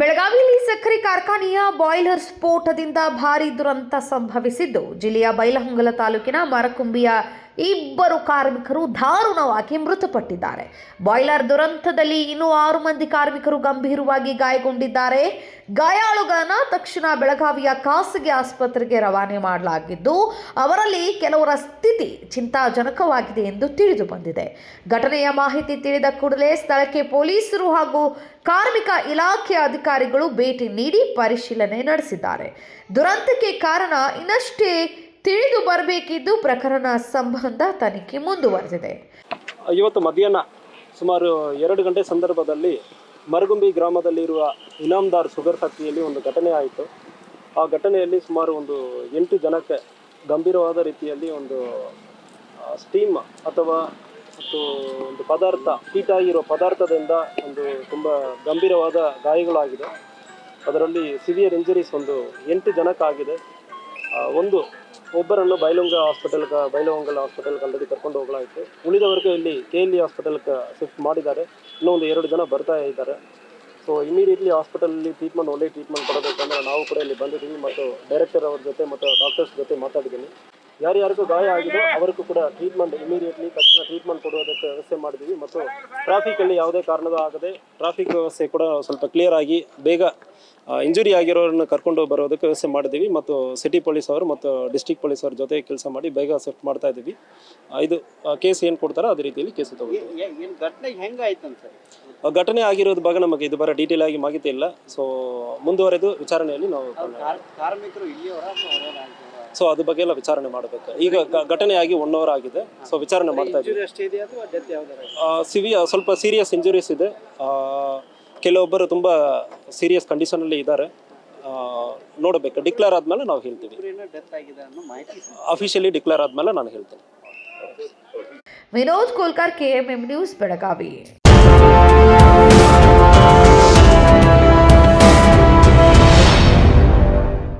ಬೆಳಗಾವಿಯಲ್ಲಿ ಸಕ್ಕರೆ ಕಾರ್ಖಾನೆಯ ಬಾಯ್ಲರ್ ಸ್ಫೋಟದಿಂದ ಭಾರೀ ದುರಂತ ಸಂಭವಿಸಿದ್ದು. ಜಿಲ್ಲೆಯ ಬೈಲಹೊಂಗಲ ತಾಲೂಕಿನ ಮರಕುಂಬಿಯ ಇಬ್ಬರು ಕಾರ್ಮಿಕರು ದಾರುಣವಾಗಿ ಮೃತಪಟ್ಟಿದ್ದಾರೆ. ಬಾಯ್ಲರ್ ದುರಂತದಲ್ಲಿ ಇನ್ನೂ ಆರು ಮಂದಿ ಕಾರ್ಮಿಕರು ಗಂಭೀರವಾಗಿ ಗಾಯಗೊಂಡಿದ್ದಾರೆ. ಗಾಯಾಳುಗಳನ್ನ ತಕ್ಷಣ ಬೆಳಗಾವಿಯ ಖಾಸಗಿ ಆಸ್ಪತ್ರೆಗೆ ರವಾನೆ ಮಾಡಲಾಗಿದ್ದು, ಅವರಲ್ಲಿ ಕೆಲವರ ಸ್ಥಿತಿ ಚಿಂತಾಜನಕವಾಗಿದೆ ಎಂದು ತಿಳಿದು ಬಂದಿದೆ. ಘಟನೆಯ ಮಾಹಿತಿ ತಿಳಿದ ಕೂಡಲೇ ಸ್ಥಳಕ್ಕೆ ಪೊಲೀಸರು ಹಾಗೂ ಕಾರ್ಮಿಕ ಇಲಾಖೆಯ ಅಧಿಕಾರಿಗಳು ಭೇಟಿ ನೀಡಿ ಪರಿಶೀಲನೆ ನಡೆಸಿದ್ದಾರೆ. ದುರಂತಕ್ಕೆ ಕಾರಣ ಇನ್ನಷ್ಟೇ ತಿಳಿದು ಬರಬೇಕಿದ್ದು ಪ್ರಕರಣ ಸಂಬಂಧ ತನಿಖೆ ಮುಂದುವರೆದಿದೆ. ಇವತ್ತು ಮಧ್ಯಾಹ್ನ ಸುಮಾರು ಎರಡು ಗಂಟೆ ಸಂದರ್ಭದಲ್ಲಿ ಮರಗುಂಬಿ ಗ್ರಾಮದಲ್ಲಿರುವ ಇನಾಮ್ದಾರ್ ಶುಗರ್ ಫ್ಯಾಕ್ಟ್ರಿಯಲ್ಲಿ ಒಂದು ಘಟನೆ ಆಯಿತು. ಆ ಘಟನೆಯಲ್ಲಿ ಸುಮಾರು ಒಂದು ಎಂಟು ಜನಕ್ಕೆ ಗಂಭೀರವಾದ ರೀತಿಯಲ್ಲಿ ಒಂದು ಸ್ಟೀಮ್ ಅಥವಾ ಮತ್ತು ಒಂದು ಪದಾರ್ಥ ಹೀಟ್ ಆಗಿರೋ ಪದಾರ್ಥದಿಂದ ಒಂದು ತುಂಬ ಗಂಭೀರವಾದ ಗಾಯಗಳಾಗಿದೆ. ಅದರಲ್ಲಿ ಸಿವಿಯರ್ ಇಂಜುರೀಸ್ ಒಂದು ಎಂಟು ಜನಕ್ಕಾಗಿದೆ. ಒಂದು ಒಬ್ಬರನ್ನು ಬೈಲುಂಗ ಹಾಸ್ಪಿಟಲ್ ಬೈಲಹೊಂಗಲ ಹಾಸ್ಪಿಟಲ್ ಆಲ್ರೆಡಿ ಕರ್ಕೊಂಡು ಹೋಗಲಾಯಿತು. ಉಳಿದವರೆಗೂ ಇಲ್ಲಿ ಕೆ ಎಲ್ ಇ ಹಾಸ್ಪಿಟಲ್ಗೆ ಶಿಫ್ಟ್ ಮಾಡಿದ್ದಾರೆ. ಇನ್ನೂ ಒಂದು ಎರಡು ಜನ ಬರ್ತಾ ಇದ್ದಾರೆ. ಸೊ ಇಮಿಡಿಯೇಟ್ಲಿ ಹಾಸ್ಪಿಟಲಲ್ಲಿ ಟ್ರೀಟ್ಮೆಂಟ್ ಒಳ್ಳೆ ಟ್ರೀಟ್ಮೆಂಟ್ ಕೊಡಬೇಕಂದ್ರೆ ನಾವು ಕೂಡ ಇಲ್ಲಿ ಬಂದಿದ್ದೀವಿ ಮತ್ತು ಡೈರೆಕ್ಟರ್ ಅವ್ರ ಜೊತೆ ಮತ್ತು ಡಾಕ್ಟರ್ಸ್ ಜೊತೆ ಮಾತಾಡಿದ್ದೀನಿ. ಯಾರ್ಯಾರಿಗೂ ಗಾಯ ಆಗಿದೆ ಅವರಿಗೂ ಕೂಡ ಟ್ರೀಟ್ಮೆಂಟ್ ಇಮಿಡಿಯೇಟ್ಲಿ ತಕ್ಷಣ ಟ್ರೀಟ್ಮೆಂಟ್ ಕೊಡುವುದಕ್ಕೆ ವ್ಯವಸ್ಥೆ ಮಾಡಿದ್ದೀವಿ ಮತ್ತು ಟ್ರಾಫಿಕಲ್ಲಿ ಯಾವುದೇ ಕಾರಣದ ಆಗದೆ ಟ್ರಾಫಿಕ್ ವ್ಯವಸ್ಥೆ ಕೂಡ ಸ್ವಲ್ಪ ಕ್ಲಿಯರ್ ಆಗಿ ಬೇಗ ಇಂಜುರಿ ಆಗಿರೋರನ್ನ ಕರ್ಕೊಂಡು ಬರೋದಕ್ಕೆ ವ್ಯವಸ್ಥೆ ಮಾಡಿದ್ದೀವಿ ಮತ್ತು ಸಿಟಿ ಪೊಲೀಸ್ ಅವರು ಮತ್ತು ಡಿಸ್ಟ್ರಿಕ್ಟ್ ಪೊಲೀಸ್ ಅವ್ರ ಜೊತೆ ಕೆಲಸ ಮಾಡಿ ಬೇಗ ಸೆಫ್ಟ್ ಮಾಡ್ತಾ ಇದ್ದೀವಿ. ಇದು ಕೇಸ್ ಏನು ಕೊಡ್ತಾರೋ ಅದೇ ರೀತಿಯಲ್ಲಿ ಕೇಸ್ ತಗೊಳ್ತೀವಿ ಘಟನೆ ಆಗಿರೋದು ಆಗಿರೋದ್ರ ಬಗ್ಗೆ ನಮಗೆ ಇದು ಬರ ಡೀಟೇಲ್ ಆಗಿ ಮಾಹಿತಿ ಇಲ್ಲ. ಸೊ ಮುಂದುವರೆದು ವಿಚಾರಣೆಯಲ್ಲಿ ನಾವು ಸೊ ಅದ್ರ ಬಗ್ಗೆ ಎಲ್ಲ ವಿಚಾರಣೆ ಮಾಡಬೇಕು. ಈಗ ಘಟನೆ ಆಗಿ ಒನ್ ಅವರ್ ಆಗಿದೆ. ಸೊ ವಿಚಾರಣೆ ಮಾಡ್ತಾ ಇದ್ದೀವಿ. ಇಂಜುರಿ ಅಷ್ಟೇ ಇದೆಯಾ ಅಥವಾ ಡೆತ್ ಯಾವ್ದಾರ? ಸಿವಿ ಸ್ವಲ್ಪ ಸೀರಿಯಸ್ ಇಂಜುರೀಸ್ ಇದೆ. ಆ, ಕೆಲವೊಬ್ಬರು ತುಂಬ ಸೀರಿಯಸ್ ಕಂಡೀಷನಲ್ಲಿ ಇದ್ದಾರೆ. ನೋಡಬೇಕು. ಡಿಕ್ಲೇರ್ ಆದಮೇಲೆ ನಾವು ಹೇಳ್ತೀವಿ. ಡೆತ್ ಆಗಿದೆ ಅನ್ನೋ ಮಾಹಿತಿ ಸರ್ ಅಫಿಷಿಯಲಿ ಡಿಕ್ಲೇರ್ ಆದಮೇಲೆ ನಾನು ಹೇಳ್ತೇನೆ. Vinod Kolkar KMM news Belagavi.